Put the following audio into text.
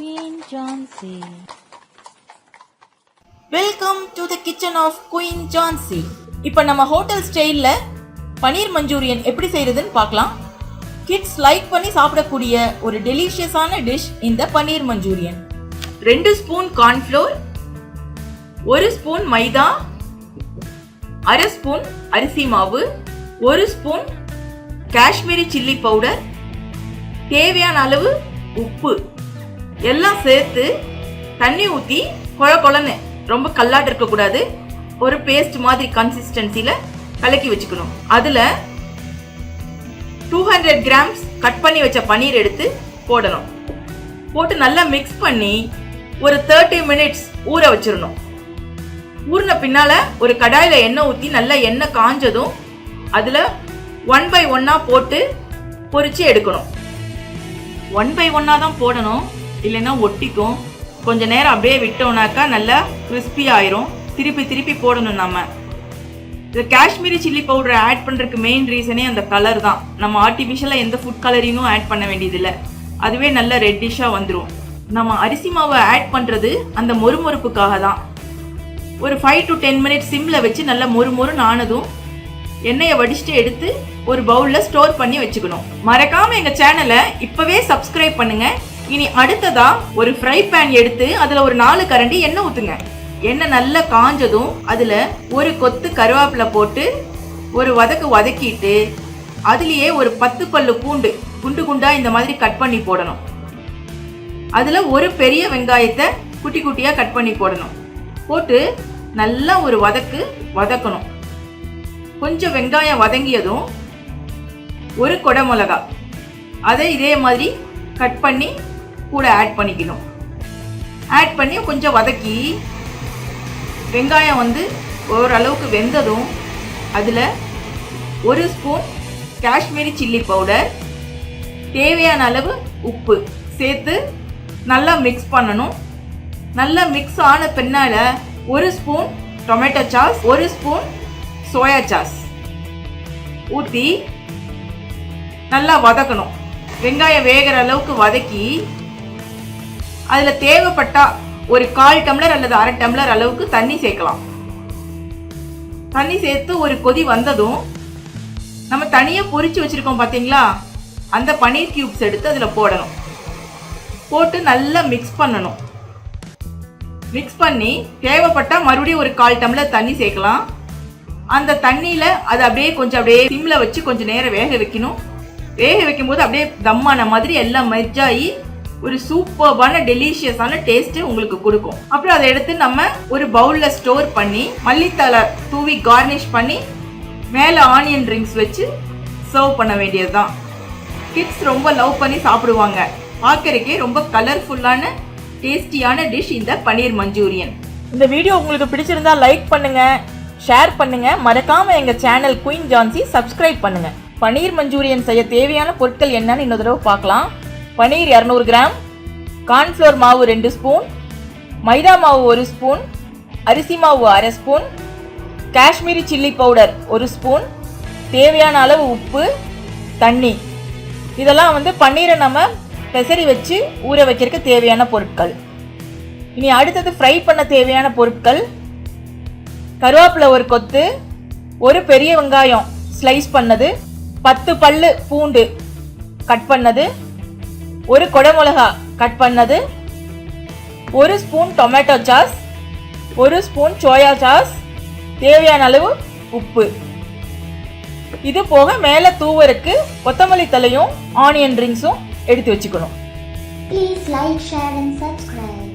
Queen Jhansi welcome to the kitchen of queen Jhansi இப்போ நம்ம hotel ஸ்டைலில் paneer Manchurian எப்படி செய்கிறதுன்னு பார்க்கலாம். கிட்ஸ் லைக் பண்ணி சாப்பிடக்கூடிய ஒரு டெலிஷியஸான டிஷ் இந்த பனீர் மஞ்சூரியன் ரெண்டு ஸ்பூன் கார்ன்ஃப்ளோர் ஒரு ஸ்பூன் மைதா அரை ஸ்பூன் அரிசி மாவு ஒரு ஸ்பூன் காஷ்மீரி சில்லி பவுடர் தேவையான அளவு உப்பு. எல்லாம் சேர்த்து தண்ணி ஊற்றி கொழ கொழன்னு ரொம்ப கல்லாட்டு இருக்கக்கூடாது. ஒரு பேஸ்ட் மாதிரி கன்சிஸ்டன்சியில் கலக்கி வச்சுக்கணும். அதில் டூ ஹண்ட்ரட் கிராம்ஸ் கட் பண்ணி வச்ச பன்னீர் எடுத்து போடணும். போட்டு நல்லா மிக்ஸ் பண்ணி ஒரு தேர்ட்டி மினிட்ஸ் ஊற வச்சிடணும். ஊறின பின்னால ஒரு கடாயில் எண்ணெய் ஊற்றி நல்லா எண்ணெய் காஞ்சதும் அதில் ஒன் பை ஒன்னாக போட்டு பொறிச்சு எடுக்கணும். ஒன் பை ஒன்னாக தான் போடணும். இல்லைன்னா ஒட்டிக்கும். கொஞ்ச நேரம் அப்படியே விட்டோம்னாக்கா நல்லா கிறிஸ்பி ஆயிரும். திருப்பி திருப்பி போடணும் நம்ம. இந்த காஷ்மீரி சில்லி பவுடரை ஆட் பண்ணுறதுக்கு மெயின் ரீசனே அந்த கலர் தான். நம்ம ஆர்டிஃபிஷியலாக எந்த ஃபுட் கலரிங்கும் ஆட் பண்ண வேண்டியதில்லை. அதுவே நல்ல ரெட்டிஷாக வந்துடும் நம்ம அரிசி மாவை ஆட் பண்ணுறது அந்த மொறுமொறுப்புக்காக தான். ஒரு ஃபைவ் டு டென் மினிட்ஸ் சிம்மில் வச்சு நல்லா மொறு மொறுன்னு ஆனதும் எண்ணெயை வடிச்சுட்டு எடுத்து ஒரு பவுலில் ஸ்டோர் பண்ணி வச்சுக்கணும். மறக்காமல் எங்கள் சேனலை இப்போவே சப்ஸ்கிரைப் பண்ணுங்கள் இனி அடுத்ததா ஒரு ஃப்ரை பேன் எடுத்து அதில் ஒரு நாலு கரண்டி எண்ணெய் ஊற்றுங்க எண்ணெய் நல்லா காஞ்சதும் அதில் ஒரு கொத்து கருவேப்பிலை போட்டு ஒரு வதக்கு வதக்கிட்டு அதுலேயே ஒரு பத்து பல்லு பூண்டு குண்டு குண்டா இந்த மாதிரி கட் பண்ணி போடணும். அதில் ஒரு பெரிய வெங்காயத்தை குட்டி குட்டியாக கட் பண்ணி போடணும். போட்டு நல்லா ஒரு வதக்கு வதக்கணும். கொஞ்சம் வெங்காயம் வதங்கியதும் ஒரு கொடை மிளகா அதை இதே மாதிரி கட் பண்ணி கூட ஆட் பண்ணிக்கணும். ஆட் பண்ணி கொஞ்சம் வதக்கி வெங்காயம் வந்து ஓரளவுக்கு வெந்ததும் அதில் ஒரு ஸ்பூன் காஷ்மீரி சில்லி பவுடர் தேவையான அளவு உப்பு சேர்த்து நல்லா மிக்ஸ் பண்ணணும். நல்லா மிக்ஸ் ஆன பின்னால் ஒரு ஸ்பூன் டொமேட்டோ சாஸ் ஒரு ஸ்பூன் சோயா சாஸ் ஊற்றி நல்லா வதக்கணும். வெங்காயம் வேகிற அளவுக்கு வதக்கி அதில் தேவைப்பட்டால் ஒரு கால் டம்ளர் அல்லது அரை டம்ளர் அளவுக்கு தண்ணி சேர்க்கலாம். தண்ணி சேர்த்து ஒரு கொதி வந்ததும் நம்ம தனியாக பொறிச்சு வச்சுருக்கோம் பார்த்தீங்களா அந்த பன்னீர் கியூப்ஸ் எடுத்து அதில் போடணும். போட்டு நல்லா மிக்ஸ் பண்ணணும். மிக்ஸ் பண்ணி தேவைப்பட்டால் மறுபடியும் ஒரு கால் டம்ளர் தண்ணி சேர்க்கலாம். அந்த தண்ணியில் அதை அப்படியே கொஞ்சம் அப்படியே சிம்மில் வச்சு கொஞ்சம் நேரம் வேக வைக்கணும். வேக வைக்கும்போது அப்படியே தம்மான மாதிரி எல்லாம் மெர்ஜாகி ஒரு சூப்பர்பான டெலிஷியஸான டேஸ்ட்டு உங்களுக்கு கொடுக்கும். அப்புறம் அதை எடுத்து நம்ம ஒரு பவுலில் ஸ்டோர் பண்ணி மல்லித்தலை தூவி கார்னிஷ் பண்ணி மேலே ஆனியன் ட்ரிங்க்ஸ் வச்சு சர்வ் பண்ண வேண்டியது தான் கிட்ஸ் ரொம்ப லவ் பண்ணி சாப்பிடுவாங்க. பார்க்கறக்கே ரொம்ப கலர்ஃபுல்லான டேஸ்டியான டிஷ் இந்த பன்னீர் மஞ்சூரியன். இந்த வீடியோ உங்களுக்கு பிடிச்சிருந்தா லைக் பண்ணுங்க ஷேர் பண்ணுங்க. மறக்காம எங்க சேனல் குயின் ஜான்சி சப்ஸ்கிரைப் பண்ணுங்க. பன்னீர் மஞ்சூரியன் செய்ய தேவையான பொருட்கள் என்னன்னு இன்னொரு தடவை பார்க்கலாம். பன்னீர் இரநூறு கிராம் கார்ன்ஃப்ளோர் மாவு ரெண்டு ஸ்பூன் மைதா மாவு ஒரு ஸ்பூன் அரிசி மாவு அரை ஸ்பூன் காஷ்மீரி சில்லி பவுடர் ஒரு ஸ்பூன் தேவையான அளவு உப்பு தண்ணி. இதெல்லாம் வந்து பன்னீரை நம்ம பெசரி வச்சு ஊற வைக்கிறதுக்கு தேவையான பொருட்கள். இனி அடுத்தது ஃப்ரை பண்ண தேவையான பொருட்கள். கருவேப்பிலை ஒரு கொத்து ஒரு பெரிய வெங்காயம் ஸ்லைஸ் பண்ணது பத்து பல்லு பூண்டு கட் பண்ணது ஒரு கொடை மிளகா கட் பண்ணது ஒரு ஸ்பூன் டொமேட்டோ சாஸ் ஒரு ஸ்பூன் சோயா சாஸ் தேவையான அளவு உப்பு. இது போக மேலே தூவருக்கு கொத்தமல்லி தலையும் ஆனியன் ரிங்ஸும் எடுத்து வச்சுக்கணும். Please like share and subscribe